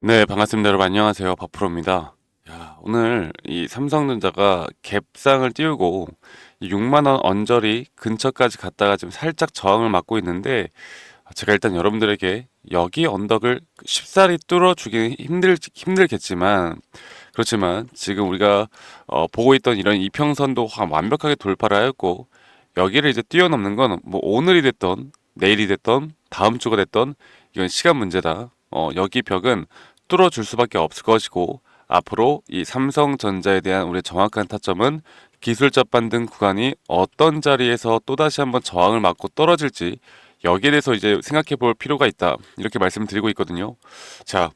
네, 반갑습니다. 여러분 안녕하세요. 박프로입니다. 야, 오늘 이 삼성전자가 갭상을 띄우고 6만 원 언저리 근처까지 갔다가 지금 살짝 저항을 맞고 있는데 제가 일단 여러분들에게 여기 언덕을 쉽사리 뚫어 주기는 힘들 힘들겠지만 그렇지만 지금 우리가 어, 보고 있던 이런 이평선도 화- 완벽하게 돌파를 하였고 여기를 이제 뛰어넘는 건 뭐 오늘이 됐던 내일이 됐던 다음 주가 됐던 이건 시간 문제다. 어, 여기 벽은 뚫어줄 수밖에 없을 것이고 앞으로 이 삼성전자에 대한 우리의 정확한 타점은 기술적 반등 구간이 어떤 자리에서 또다시 한번 저항을 맞고 떨어질지 여기에 대해서 이제 생각해 볼 필요가 있다. 이렇게 말씀을 드리고 있거든요. 자,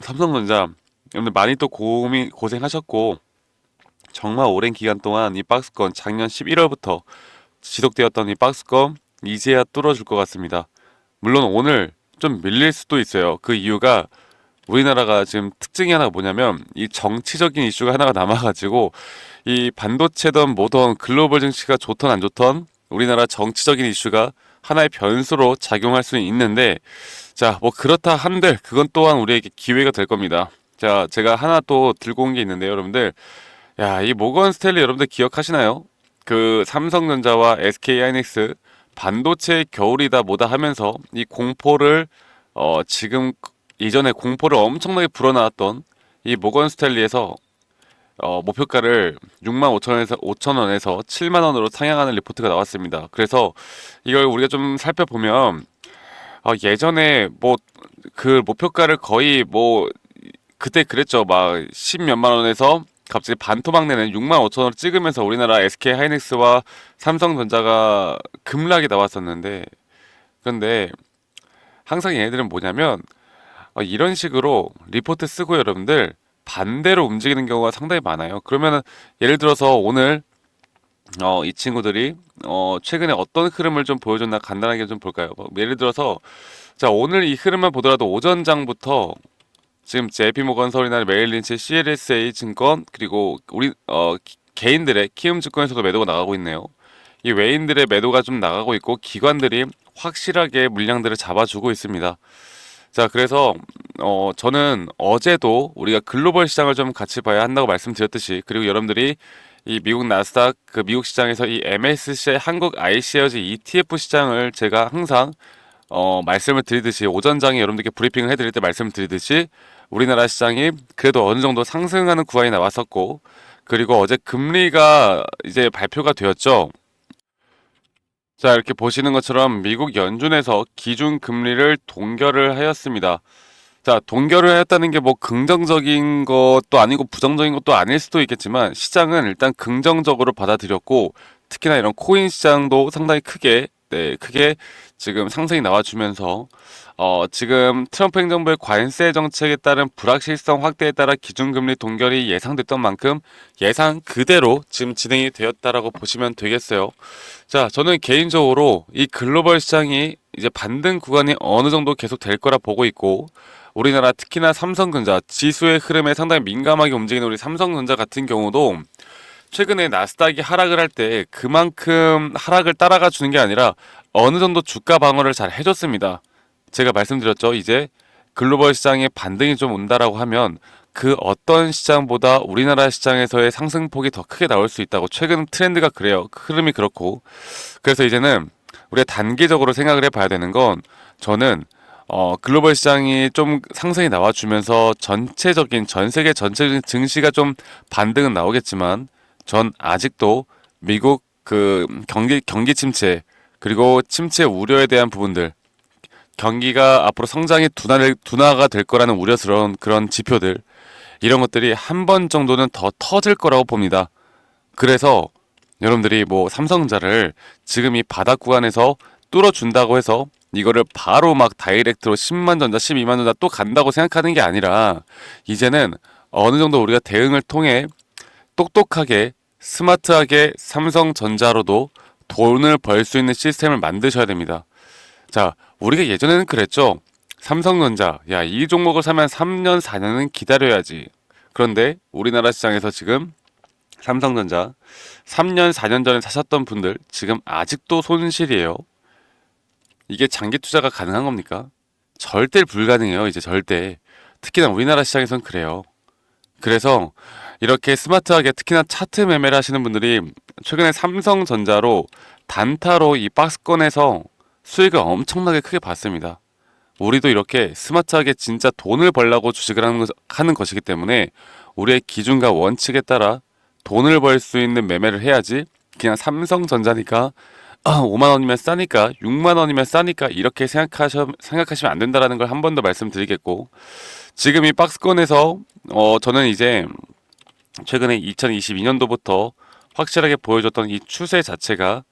삼성전자 여러분들 많이 또 고민 고생하셨고 정말 오랜 기간 동안 이 박스권 작년 11월부터 지속되었던 이 박스권 이제야 뚫어줄 것 같습니다. 물론 오늘 좀 밀릴 수도 있어요. 그 이유가 우리나라가 지금 특징이 하나가 뭐냐면 이 정치적인 이슈가 하나가 남아가지고 이 반도체든 뭐든 글로벌 증시가 좋던 안 좋던 우리나라 정치적인 이슈가 하나의 변수로 작용할 수는 있는데 자 뭐 그렇다 한들 그건 또한 우리에게 기회가 될 겁니다. 자 제가 하나 또 들고 온 게 있는데요 여러분들 야 이 모건 스탠리 여러분들 기억하시나요? 그 삼성전자와 SK 하이닉스 반도체 겨울이다 뭐다 하면서 이 공포를 어 지금 이전에 공포를 엄청나게 불어넣었던 이 모건 스탠리에서 어, 목표가를 6만 5천 원에서 5천 원에서 7만 원으로 상향하는 리포트가 나왔습니다. 그래서 이걸 우리가 좀 살펴보면 어, 예전에 뭐 그 목표가를 거의 뭐 그때 그랬죠. 막 10 몇만 원에서 갑자기 반토막 내는 6만 5천 원을 찍으면서 우리나라 SK 하이닉스와 삼성전자가 급락이 나왔었는데 그런데 항상 얘네들은 뭐냐면 어, 이런 식으로 리포트 쓰고 여러분들 반대로 움직이는 경우가 상당히 많아요. 그러면은 예를 들어서 오늘 어, 이 친구들이 어, 최근에 어떤 흐름을 좀 보여줬나 간단하게 좀 볼까요? 뭐 예를 들어서 자 오늘 이 흐름만 보더라도 오전장부터 지금 JP 모건 서울이나 메일린치, CLSA 증권 그리고 우리 어, 기- 개인들의 키움 증권에서도 매도가 나가고 있네요. 이 외인들의 매도가 좀 나가고 있고 기관들이 확실하게 물량들을 잡아주고 있습니다. 자, 그래서 어 저는 어제도 우리가 글로벌 시장을 좀 같이 봐야 한다고 말씀드렸듯이 그리고 여러분들이 이 미국 나스닥 그 미국 시장에서 이 MSCI 한국 iShares ETF 시장을 제가 항상 어 말씀을 드리듯이 오전장에 여러분들께 브리핑을 해드릴 때 말씀을 드리듯이 우리나라 시장이 그래도 어느 정도 상승하는 구간이 나왔었고 그리고 어제 금리가 이제 발표가 되었죠. 자, 이렇게 보시는 것처럼 미국 연준에서 기준 금리를 동결을 하였습니다. 자, 동결을 하였다는 게 뭐 긍정적인 것도 아니고 부정적인 것도 아닐 수도 있겠지만 시장은 일단 긍정적으로 받아들였고 특히나 이런 코인 시장도 상당히 크게 네, 크게 지금 상승이 나와주면서 어, 지금 트럼프 행정부의 관세 정책에 따른 불확실성 확대에 따라 기준금리 동결이 예상됐던 만큼 예상 그대로 지금 진행이 되었다라고 보시면 되겠어요. 자, 저는 개인적으로 이 글로벌 시장이 이제 반등 구간이 어느 정도 계속 될 거라 보고 있고, 우리나라 특히나 삼성전자 지수의 흐름에 상당히 민감하게 움직이는 우리 삼성전자 같은 경우도 최근에 나스닥이 하락을 할 때 그만큼 하락을 따라가 주는 게 아니라 어느 정도 주가 방어를 잘 해줬습니다. 제가 말씀드렸죠. 이제 글로벌 시장에 반등이 좀 온다라고 하면 그 어떤 시장보다 우리나라 시장에서의 상승폭이 더 크게 나올 수 있다고 최근 트렌드가 그래요. 흐름이 그렇고 그래서 이제는 우리가 단기적으로 생각을 해봐야 되는 건 저는 어, 글로벌 시장이 좀 상승이 나와주면서 전체적인 전 세계 전체적인 증시가 좀 반등은 나오겠지만 전 아직도 미국 그 경기 경기 침체 그리고 침체 우려에 대한 부분들 경기가 앞으로 성장이 둔화를 둔화가 될 거라는 우려스러운 그런 지표들 이런 것들이 한 번 정도는 더 터질 거라고 봅니다. 그래서 여러분들이 뭐 삼성전자를 지금 이 바닥 구간에서 뚫어준다고 해서 이거를 바로 막 다이렉트로 10만 전자, 12만 전자 또 간다고 생각하는 게 아니라 이제는 어느 정도 우리가 대응을 통해 똑똑하게 스마트하게 삼성전자로도 돈을 벌 수 있는 시스템을 만드셔야 됩니다. 자, 우리가 예전에는 그랬죠. 삼성전자, 야, 이 종목을 사면 3년, 4년은 기다려야지. 그런데 우리나라 시장에서 지금 삼성전자 3년, 4년 전에 사셨던 분들 지금 아직도 손실이에요. 이게 장기 투자가 가능한 겁니까? 절대 불가능해요. 이제 절대. 특히나 우리나라 시장에선 그래요. 그래서 이렇게 스마트하게 특히나 차트 매매를 하시는 분들이 최근에 삼성전자로 단타로 이 박스권에서 수익을 엄청나게 크게 봤습니다. 우리도 이렇게 스마트하게 진짜 돈을 벌라고 주식을 하는, 것, 하는 것이기 때문에 우리의 기준과 원칙에 따라 돈을 벌 수 있는 매매를 해야지 그냥 삼성전자니까 아, 5만 원이면 싸니까 6만 원이면 싸니까 이렇게 생각하셔, 생각하시면 안 된다라는 걸 한 번 더 말씀드리겠고 지금 이 박스권에서 어, 저는 이제 최근에 2022년도부터 확실하게 보여줬던 이 추세 자체가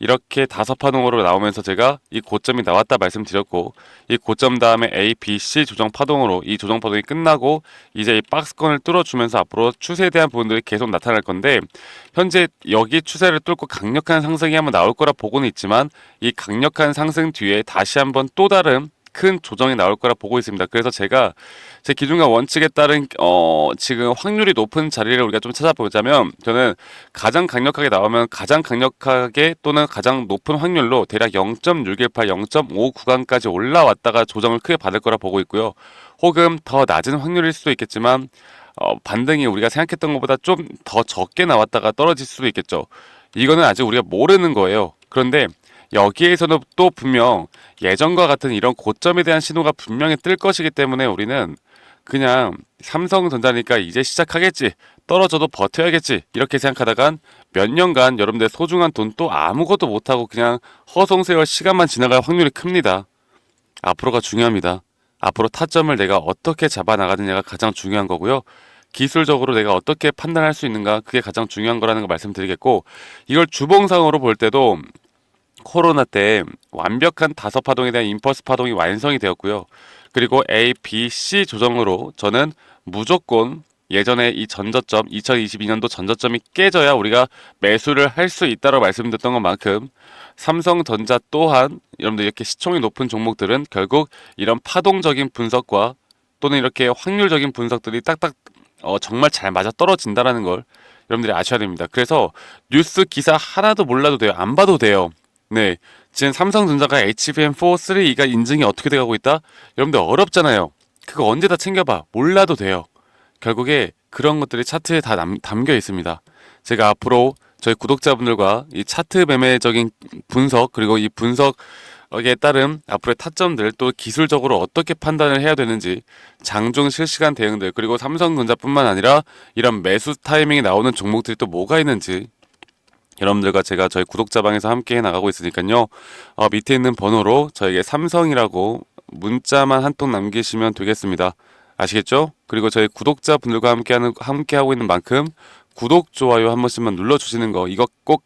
이렇게 다섯 파동으로 나오면서 제가 이 고점이 나왔다 말씀드렸고 이 고점 다음에 A, B, C 조정 파동으로 이 조정 파동이 끝나고 이제 이 박스권을 뚫어주면서 앞으로 추세에 대한 부분들이 계속 나타날 건데 현재 여기 추세를 뚫고 강력한 상승이 한번 나올 거라 보고는 있지만 이 강력한 상승 뒤에 다시 한번 또 다른 큰 조정이 나올 거라 보고 있습니다. 그래서 제가 제 기준과 원칙에 따른 어 지금 확률이 높은 자리를 우리가 좀 찾아보자면 저는 가장 강력하게 나오면 가장 강력하게 또는 가장 높은 확률로 대략 0.618, 0.5 구간까지 올라왔다가 조정을 크게 받을 거라 보고 있고요. 혹은 더 낮은 확률일 수도 있겠지만 어, 반등이 우리가 생각했던 것보다 좀 더 적게 나왔다가 떨어질 수도 있겠죠. 이거는 아직 우리가 모르는 거예요. 그런데 여기에서는 또 분명 예전과 같은 이런 고점에 대한 신호가 분명히 뜰 것이기 때문에 우리는 그냥 삼성전자니까 이제 시작하겠지. 떨어져도 버텨야겠지. 이렇게 생각하다간 몇 년간 여러분들 소중한 돈 또 아무것도 못하고 그냥 허송세월 시간만 지나갈 확률이 큽니다. 앞으로가 중요합니다. 앞으로 타점을 내가 어떻게 잡아 나가느냐가 가장 중요한 거고요. 기술적으로 내가 어떻게 판단할 수 있는가 그게 가장 중요한 거라는 거 말씀드리겠고 이걸 주봉상으로 볼 때도 코로나 때 완벽한 다섯 파동에 대한 임펄스 파동이 완성이 되었고요. 그리고 A, B, C 조정으로 저는 무조건 예전에 이 전저점 2022년도 전저점이 깨져야 우리가 매수를 할 수 있다고 말씀드렸던 것만큼 삼성전자 또한 여러분들 이렇게 시총이 높은 종목들은 결국 이런 파동적인 분석과 또는 이렇게 확률적인 분석들이 딱딱 어, 정말 잘 맞아 떨어진다라는 걸 여러분들이 아셔야 됩니다. 그래서 뉴스 기사 하나도 몰라도 돼요. 안 봐도 돼요. 네. 지금 삼성전자가 HBM4 3가 인증이 어떻게 돼가고 있다? 여러분들 어렵잖아요. 그거 언제 다 챙겨봐. 몰라도 돼요. 결국에 그런 것들이 차트에 다 남, 담겨 있습니다. 제가 앞으로 저희 구독자분들과 이 차트 매매적인 분석 그리고 이 분석에 따른 앞으로의 타점들 또 기술적으로 어떻게 판단을 해야 되는지 장중 실시간 대응들 그리고 삼성전자뿐만 아니라 이런 매수 타이밍이 나오는 종목들이 또 뭐가 있는지 여러분들과 제가 저희 구독자방에서 함께 나가고 있으니까요. 어, 밑에 있는 번호로 저에게 삼성이라고 문자만 한 통 남기시면 되겠습니다. 아시겠죠? 그리고 저희 구독자분들과 함께하는 함께하고 있는 만큼 구독 좋아요 한 번씩만 눌러주시는 거 이거 꼭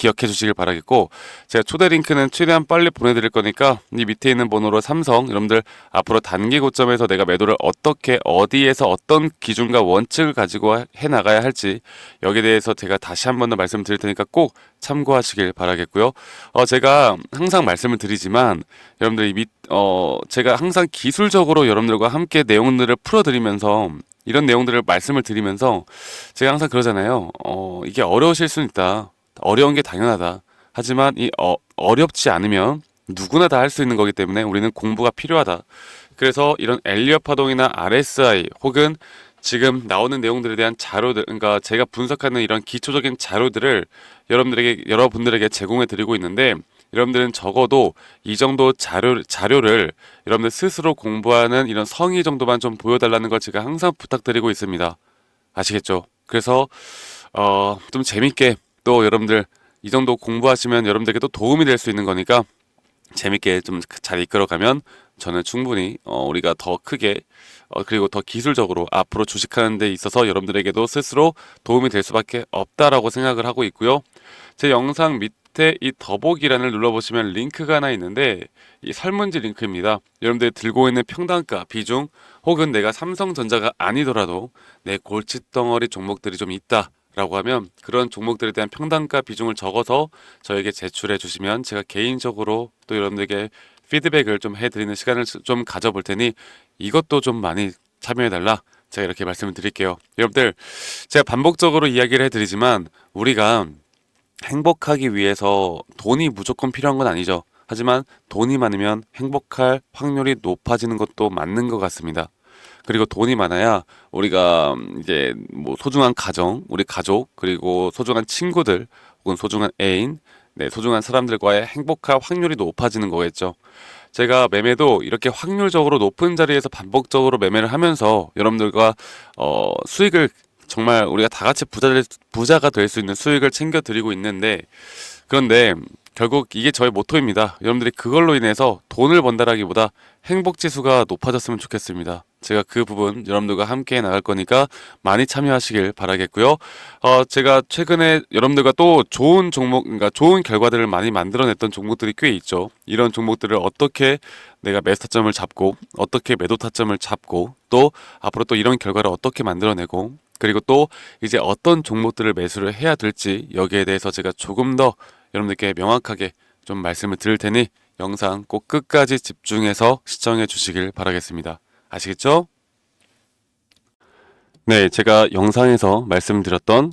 기억해 주시길 바라겠고 제가 초대 링크는 최대한 빨리 보내드릴 거니까 이 밑에 있는 번호로 삼성 여러분들 앞으로 단기 고점에서 내가 매도를 어떻게 어디에서 어떤 기준과 원칙을 가지고 해 나가야 할지 여기에 대해서 제가 다시 한 번 더 말씀드릴 테니까 꼭 참고하시길 바라겠고요. 어 제가 항상 말씀을 드리지만 여러분들 이 밑 어 제가 항상 기술적으로 여러분들과 함께 내용들을 풀어드리면서 이런 내용들을 말씀을 드리면서 제가 항상 그러잖아요. 어 이게 어려우실 수는 있다. 어려운 게 당연하다. 하지만 이 어, 어렵지 않으면 누구나 다 할 수 있는 거기 때문에 우리는 공부가 필요하다. 그래서 이런 엘리엇 파동이나 RSI 혹은 지금 나오는 내용들에 대한 자료들, 그러니까 제가 분석하는 이런 기초적인 자료들을 여러분들에게 여러분들에게 제공해 드리고 있는데 여러분들은 적어도 이 정도 자료 자료를 여러분들 스스로 공부하는 이런 성의 정도만 좀 보여달라는 걸 제가 항상 부탁드리고 있습니다. 아시겠죠? 그래서 어, 좀 재밌게 또 여러분들 이 정도 공부하시면 여러분들에게 도 도움이 될 수 있는 거니까 재밌게 좀 잘 이끌어가면 저는 충분히 어, 우리가 더 크게 어, 그리고 더 기술적으로 앞으로 주식하는 데 있어서 여러분들에게도 스스로 도움이 될 수밖에 없다라고 생각을 하고 있고요. 제 영상 밑에 이 더보기란을 눌러보시면 링크가 하나 있는데 이 설문지 링크입니다. 여러분들 들고 있는 평단가 비중 혹은 내가 삼성전자가 아니더라도 내 골칫덩어리 종목들이 좀 있다. 라고 하면 그런 종목들에 대한 평단가 비중을 적어서 저에게 제출해 주시면 제가 개인적으로 또 여러분들에게 피드백을 좀 해드리는 시간을 좀 가져볼 테니 이것도 좀 많이 참여해달라 제가 이렇게 말씀을 드릴게요. 여러분들 제가 반복적으로 이야기를 해드리지만 우리가 행복하기 위해서 돈이 무조건 필요한 건 아니죠. 하지만 돈이 많으면 행복할 확률이 높아지는 것도 맞는 것 같습니다. 그리고 돈이 많아야 우리가 음, 이제 뭐 소중한 가정, 우리 가족, 그리고 소중한 친구들, 혹은 소중한 애인, 네, 소중한 사람들과의 행복할 확률이 높아지는 거겠죠. 제가 매매도 이렇게 확률적으로 높은 자리에서 반복적으로 매매를 하면서 여러분들과 어, 수익을 정말 우리가 다 같이 부자 될, 부자가 될 수 있는 수익을 챙겨 드리고 있는데 그런데 결국 이게 저의 모토입니다. 여러분들이 그걸로 인해서 돈을 번다라기보다 행복 지수가 높아졌으면 좋겠습니다. 제가 그 부분 여러분들과 함께 나갈 거니까 많이 참여하시길 바라겠고요. 어, 제가 최근에 여러분들과 또 좋은 종목, 그러니까 좋은 결과들을 많이 만들어냈던 종목들이 꽤 있죠. 이런 종목들을 어떻게 내가 매수 타점을 잡고, 어떻게 매도 타점을 잡고, 또 앞으로 또 이런 결과를 어떻게 만들어내고, 그리고 또 이제 어떤 종목들을 매수를 해야 될지 여기에 대해서 제가 조금 더 여러분들께 명확하게 좀 말씀을 드릴 테니 영상 꼭 끝까지 집중해서 시청해 주시길 바라겠습니다. 아시겠죠? 네, 제가 영상에서 말씀드렸던